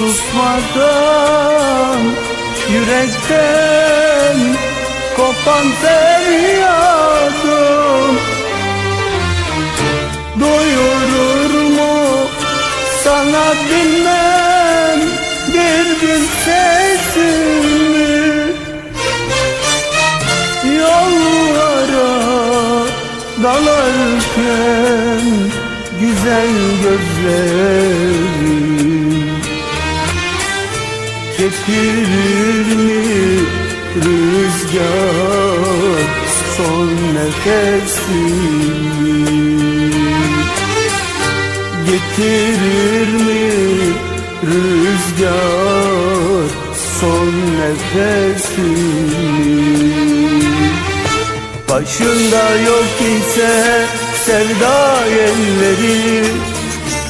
Susmadan yürekten kopan feryadım Doyurur mu sana bilmem bir gün sesimi? Yollara dalarken güzel gözlerim Getirir mi rüzgar son nefesimi Getirir mi rüzgar son nefesimi Başında yok ise sevda elleri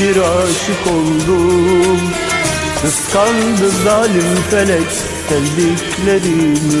bir aşık oldum. Kıskandı zalim felek sevdiklerimi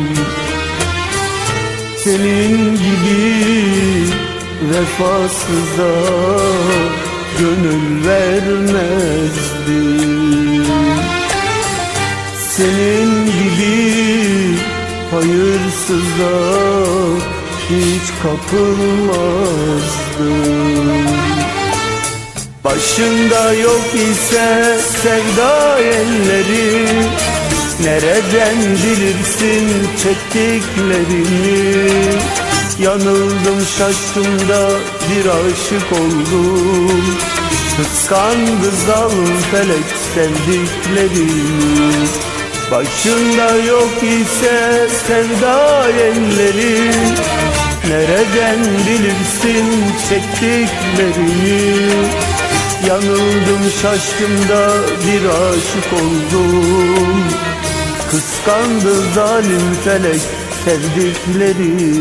senin gibi vefasıza gönül vermezdim. Senin gibi hayırsıza hiç kapılmazdım. Başında yok ise sevda elleri Nereden bilirsin çektiklerimi? Yanıldım şaştım da bir aşık oldum. Kıskandı zalim felek sevdiklerimi. Başında yok ise sevda elleri. Nereden bilirsin çektiklerimi? Yanıldım şaştım da bir aşık oldum Kıskandı zalim felek sevdiklerimi